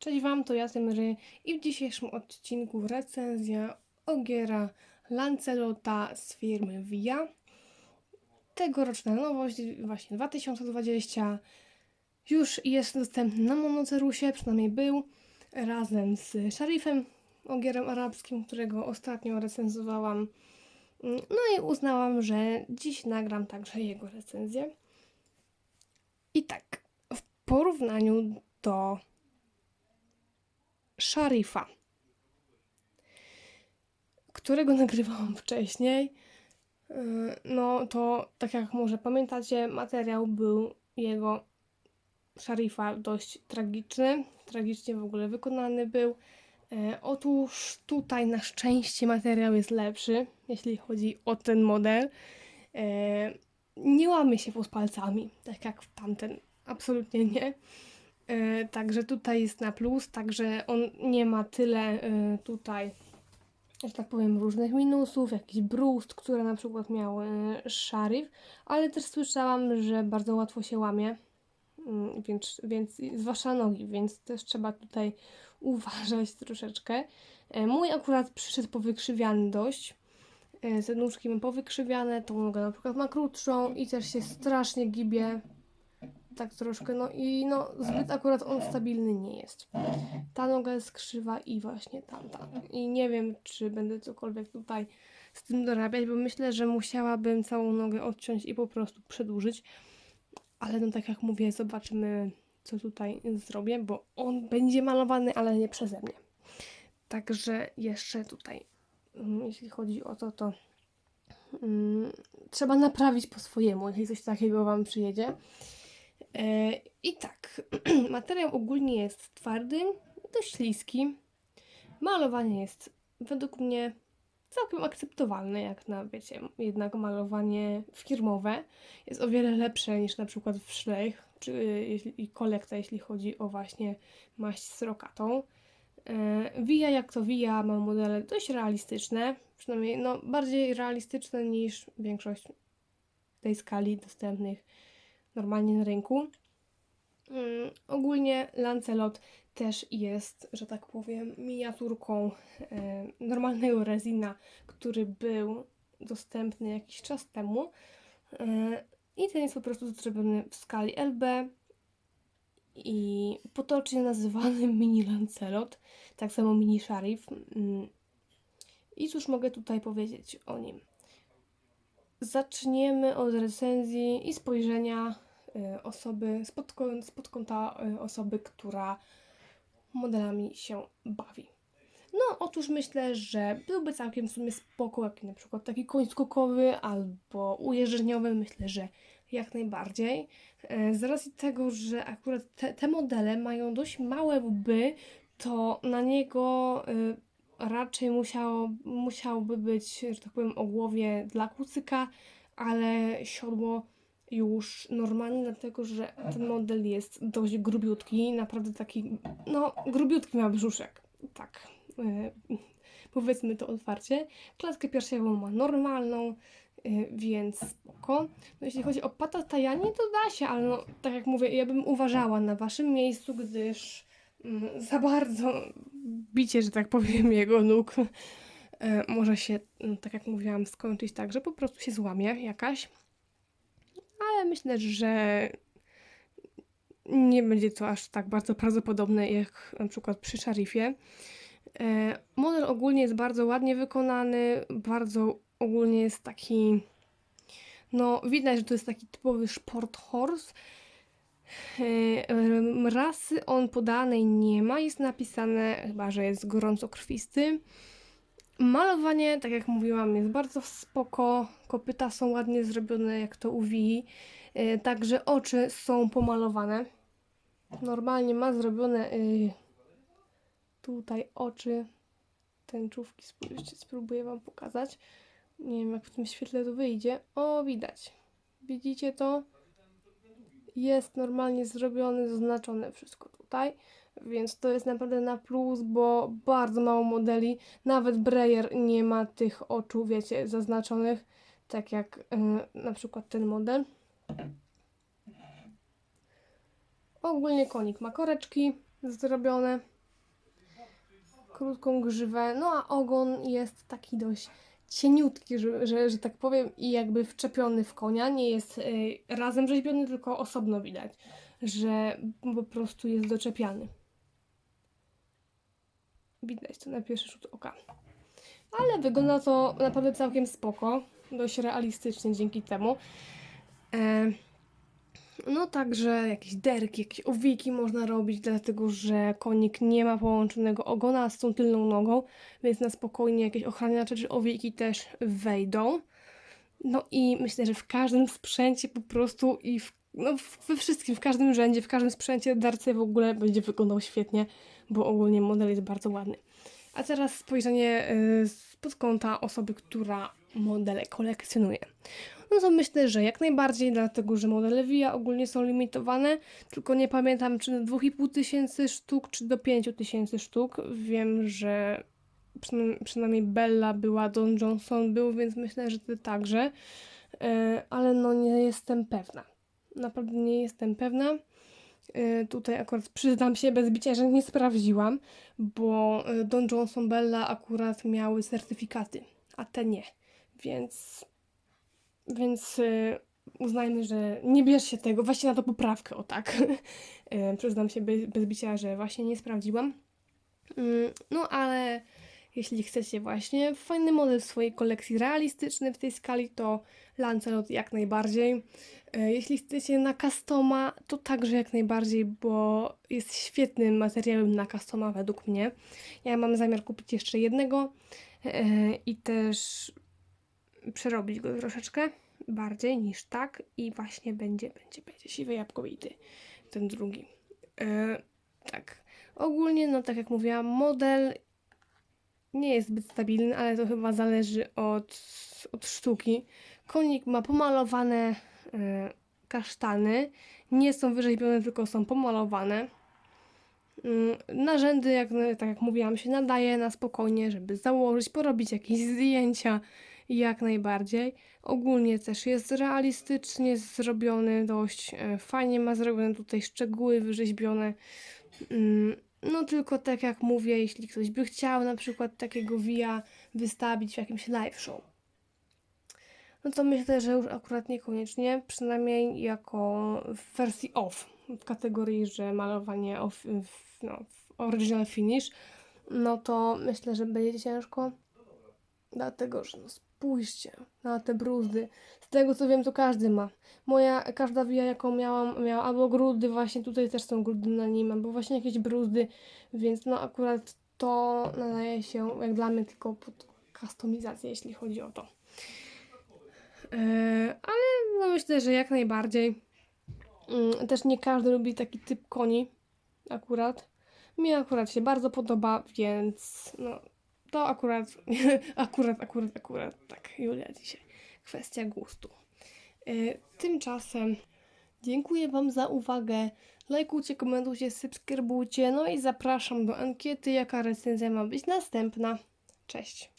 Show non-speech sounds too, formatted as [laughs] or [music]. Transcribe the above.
Cześć Wam, to ja Ry i w dzisiejszym odcinku recenzja Ogiera Lancelota z firmy Via. Tegoroczna nowość, właśnie 2020, już jest dostępny na Monocerusie, przynajmniej był, razem z Szarifem, Ogierem Arabskim, którego ostatnio recenzowałam. No i uznałam, że dziś nagram także jego recenzję. I tak, w porównaniu do Szarifa, którego nagrywałam wcześniej. Yy, No to, tak jak może pamiętacie, materiał był jego Szarifa dość tragiczny, tragicznie w ogóle wykonany był. E, Otóż tutaj na szczęście materiał jest lepszy, jeśli chodzi o ten model. E, Nie łamy się pod palcami, tak jak w tamten, absolutnie nie. E, Także tutaj jest na plus, także on nie ma tyle e, tutaj, że tak powiem, różnych minusów, jakiś brust, które na przykład miał e, Sharif, ale też słyszałam, że bardzo łatwo się łamie, Mm, więc, więc zwłaszcza nogi, więc też trzeba tutaj [laughs] uważać troszeczkę. Mój akurat przyszedł powykrzywiany dość. Te nóżki mam powykrzywiane, tą nogę na przykład ma krótszą i też się strasznie gibie tak troszkę, no i no zbyt akurat on stabilny nie jest. Ta noga jest krzywa i właśnie tamta. I nie wiem, czy będę cokolwiek tutaj z tym dorabiać, bo myślę, że musiałabym całą nogę odciąć i po prostu przedłużyć. Ale no tak jak mówię, zobaczymy, co tutaj zrobię, bo on będzie malowany, ale nie przeze mnie. Także jeszcze tutaj, mm, jeśli chodzi o to, to mm, trzeba naprawić po swojemu, jeśli coś takiego Wam przyjedzie. E, I tak, [clears throat] materiał ogólnie jest twardy, dość śliski. Malowanie jest według mnie całkiem akceptowalne, jak na, wiecie, jednak malowanie firmowe jest o wiele lepsze niż na przykład w Schleich, czy jeśli, i kolekta, jeśli chodzi o właśnie maść srokatą. E, Via jak to Via ma modele dość realistyczne, przynajmniej no, bardziej realistyczne niż większość tej skali dostępnych normalnie na rynku. Mm, ogólnie Lancelot też jest, że tak powiem, miniaturką e, normalnego rezina, który był dostępny jakiś czas temu. E, I ten jest po prostu zrobiony w skali LB i potocznie nazywany [laughs] mini Lancelot, tak samo mini Sharif. Mm. I cóż mogę tutaj powiedzieć o nim? Zaczniemy od recenzji i spojrzenia y, osoby, spod, spod kąta y, osoby, która modelami się bawi. No, otóż myślę, że byłby całkiem w sumie spoko, jak na przykład taki koń skokowy albo ujeżdżeniowy, myślę, że jak najbardziej. E, Z racji tego, że akurat te, te modele mają dość małe łby, to na niego y, raczej musiało, musiałby być, że tak powiem, ogłowie dla kucyka, ale siodło już normalnie, dlatego że ten model jest dość grubiutki, naprawdę taki, no, grubiutki ma brzuszek, tak, y, powiedzmy to otwarcie. Klatkę piersiową ma normalną, y, więc spoko. No, jeśli chodzi o patatajanie, to da się, ale no, tak jak mówię, ja bym uważała na waszym miejscu, gdyż za bardzo bicie, że tak powiem, jego nóg e, może się, mm, tak jak mówiłam, skończyć tak, że po prostu się złamie jakaś. Ale myślę, że nie będzie to aż tak bardzo prawdopodobne jak na przykład przy Sharifie. E, Model ogólnie jest bardzo ładnie wykonany, bardzo ogólnie jest taki, no widać, że to jest taki typowy sport horse. Em, Rasy on podanej nie ma, jest napisane chyba, że jest gorącokrwisty. Malowanie, tak jak mówiłam, jest bardzo spoko. Kopyta są ładnie zrobione, jak to u. E, Także oczy są pomalowane. Normalnie ma zrobione y, tutaj oczy, tęczówki. Spójrzcie, spróbuję Wam pokazać. Nie wiem, jak w tym świetle to wyjdzie. O, widać. Widzicie to? Jest normalnie zrobione, zaznaczone wszystko tutaj. Więc to jest naprawdę na plus, bo bardzo mało modeli. Nawet Breyer nie ma tych oczu, wiecie, zaznaczonych, tak jak y, na przykład ten model. Ogólnie konik ma koreczki zrobione, krótką grzywę, no a ogon jest taki dość cieniutki, że, że, że tak powiem, i jakby wczepiony w konia. Nie jest y, razem rzeźbiony, tylko osobno widać, że po prostu jest doczepiany. Widać to na pierwszy rzut oka. Ale wygląda to naprawdę całkiem spoko, dość realistycznie dzięki temu. E, no także jakieś derki, jakieś owiki można robić, dlatego że konik nie ma połączonego ogona z tą tylną nogą, więc na spokojnie jakieś ochraniacze czy owiki też wejdą. No i myślę, że w każdym sprzęcie po prostu i w, no, we wszystkim, w każdym rzędzie, w każdym sprzęcie darcy w ogóle będzie wyglądał świetnie, bo ogólnie model jest bardzo ładny. A teraz spojrzenie y, spod kąta osoby, która modele kolekcjonuje. No to myślę, że jak najbardziej, dlatego że modele VIA ogólnie są limitowane, tylko nie pamiętam czy do 2,5 tysięcy sztuk, czy do 5 tysięcy sztuk. Wiem, że przynajmniej, Bella była, Don Johnson był, więc myślę, że ty także, E, ale no nie jestem pewna. Naprawdę nie jestem pewna. E, Tutaj akurat przyznam się bez bicia, że nie sprawdziłam, bo e, Don Johnson Bella akurat miały certyfikaty, a te nie. Więc więc y, uznajmy, że nie bierz się tego, właśnie na to poprawkę, o tak. [laughs] Y, Przyznam się bez, bicia, że właśnie nie sprawdziłam. Mm, No ale jeśli chcecie właśnie fajny model swojej kolekcji realistyczny w tej skali, to Lancelot jak najbardziej. Y, Jeśli chcecie na customa, to także jak najbardziej, bo jest świetnym materiałem na customa według mnie. Ja mam zamiar kupić jeszcze jednego i też przerobić go troszeczkę bardziej niż tak i właśnie będzie, będzie, będzie siwy jabłkowity ten drugi. E, tak. Ogólnie, no tak jak mówiłam, model nie jest zbyt stabilny, ale to chyba zależy od, od sztuki. Konik ma pomalowane e, kasztany. Nie są wyrzeźbione, tylko są pomalowane. Mm, Narzędy, jak, tak jak mówiłam, się nadaje na spokojnie, żeby założyć, porobić jakieś zdjęcia, jak najbardziej. Ogólnie też jest realistycznie zrobiony, dość e, fajnie ma zrobione tutaj szczegóły wyrzeźbione. Mm, No tylko tak jak mówię, jeśli ktoś by chciał na przykład takiego via wystawić w jakimś live show, no to myślę, że już akurat niekoniecznie, przynajmniej jako w wersji off, w kategorii, że malowanie off, no, original finish, no to myślę, że będzie ciężko. Dlatego, że no spójrzcie na te bruzdy. Z tego co wiem, to każdy ma. Moja, każda wija, jaką miałam, miała albo grudy, właśnie tutaj też są grudy na nim, albo właśnie jakieś bruzdy, więc no akurat to nadaje się, jak dla mnie, tylko pod kustomizację, jeśli chodzi o to. Eee, ale no myślę, że jak najbardziej. Mm, Też nie każdy lubi taki typ koni, akurat. Mi akurat się bardzo podoba, więc no, to akurat, [laughs] akurat, akurat, akurat, tak, Julia dzisiaj. Kwestia gustu. E, Tymczasem dziękuję Wam za uwagę. Lajkujcie, komentujcie, subskrybujcie. No i zapraszam do ankiety, jaka recenzja ma być następna. Cześć.